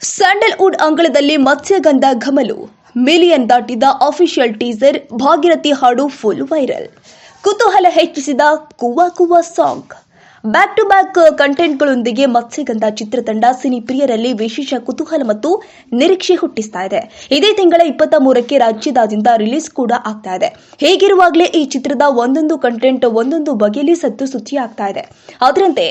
Sandalwood ಅಂಗಳದಲ್ಲಿ ಮತ್ಸ್ಯಗಂಧ ಘಮಲು. Million ದಾಟಿದ ಅಫಿಷಿಯಲ್ ಟೀಸರ್ ಭಾಗಿರಥಿ ಹಾಡು ಫುಲ್ ವೈರಲ್. ಕುತೂಹಲ ಹೆಚ್ಚಿಸಿದ Kuva Kuva song. Back to back ಕಂಟೆಂಟ್ಗಳೊಂದಿಗೆ Matsyagandha ಚಿತ್ರತಂಡ ಸಿನಿ ಪ್ರಿಯರಲ್ಲಿ ವಿಶೇಷ ಕುತೂಹಲ ಮತ್ತು ನಿರೀಕ್ಷೆ ಹುಟ್ಟಿಸ್ತಾ ಇದೆ. ಇದೇ ತಿಂಗಳ ಇಪ್ಪತ್ತ ಮೂರಕ್ಕೆ ರಾಜ್ಯದಾದ್ಯಂತ ರಿಲೀಸ್ ಕೂಡ ಆಗ್ತಾ ಇದೆ. ಹೇಗಿರುವಾಗಲೇ ಈ ಚಿತ್ರದ ಒಂದೊಂದು ಕಂಟೆಂಟ್ ಒಂದೊಂದು ಬಗೆಯಲ್ಲಿ ಸದ್ದು ಸುದ್ದಿ ಆಗ್ತಾ ಇದೆ. ಅದರಂತೆ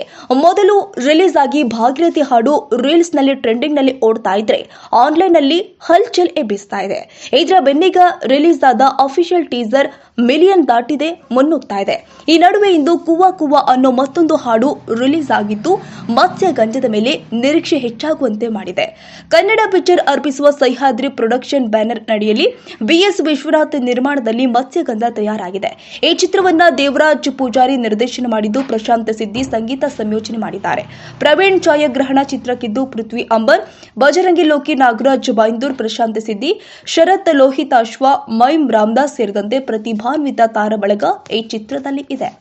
ಮೊದಲು ರಿಲೀಸ್ ಆಗಿ ಭಾಗೀರಥಿ ಹಾಡು ರೀಲ್ಸ್ನಲ್ಲಿ ಟ್ರೆಂಡಿಂಗ್ನಲ್ಲಿ ಓಡ್ತಾ ಇದ್ರೆ ಆನ್ಲೈನ್ನಲ್ಲಿ ಹಲ್ಚಲ್ ಎಬ್ಬಿಸ್ತಾ ಇದೆ. ಇದರ ಬೆನ್ನಿಗ ರಿಲೀಸ್ ಆದ ಅಫಿಷಿಯಲ್ ಟೀಸರ್ ಮಿಲಿಯನ್ ದಾಟಿದೆ ಮುನ್ನುಗ್ತಾ ಇದೆ. ಈ ನಡುವೆ ಇಂದು ಕುವಾ ಕುವಾ ಅನ್ನೋ ಮತ್ತೊಂದು ಹಾಡು ರಿಲೀಸ್ ಆಗಿದ್ದು ಮತ್ಸ್ಯ ಗಂಜದ ಮೇಲೆ ನಿರೀಕ್ಷೆ ಹೆಚ್ಚಾಗುವಂತೆ ಮಾಡಿದೆ. ಕನ್ನಡ ಪಿಕ್ಚರ್ ಅರ್ಪಿಸುವ ಸಹ್ಯಾದ್ರಿ ಪ್ರೊಡಕ್ಷನ್ ಬ್ಯಾನರ್ ನಡಿಯಲ್ಲಿ ಬಿಎಸ್ ವಿಶ್ವನಾಥ್ ನಿರ್ಮಾಣದಲ್ಲಿ ಮತ್ಸ್ಯಗಂಧ ತಯಾರಾಗಿದೆ. ಈ ಚಿತ್ರವನ್ನ ದೇವರಾಜ್ ಪೂಜಾರಿ ನಿರ್ದೇಶನ ಮಾಡಿದ್ದು ಪ್ರಶಾಂತ್ ಸಿದ್ದಿ ಸಂಗೀತ ಸಂಯೋಜನೆ ಮಾಡಿದ್ದಾರೆ. ಪ್ರವೀಣ್ ಛಾಯಾಗ್ರಹಣ ಚಿತ್ರಕ್ಕಿದ್ದು ಪೃಥ್ವಿ ಅಂಬರ್, ಬಜರಂಗಿ ಲೋಕಿ ನಾಗರಾಜ್ ಬೈಂದೂರ್ ಪ್ರಶಾಂತ್ ಸಿದ್ದಿ, ಶರತ್ ಲೋಹಿತಾಶ್ವ ಮೈಮ್ ರಾಮದಾಸ್ ಸೇರಿದಂತೆ ಪ್ರತಿಭಾನ್ವಿತ ತಾರಬಳಗ ಈ ಚಿತ್ರದಲ್ಲಿ ಇದೆ.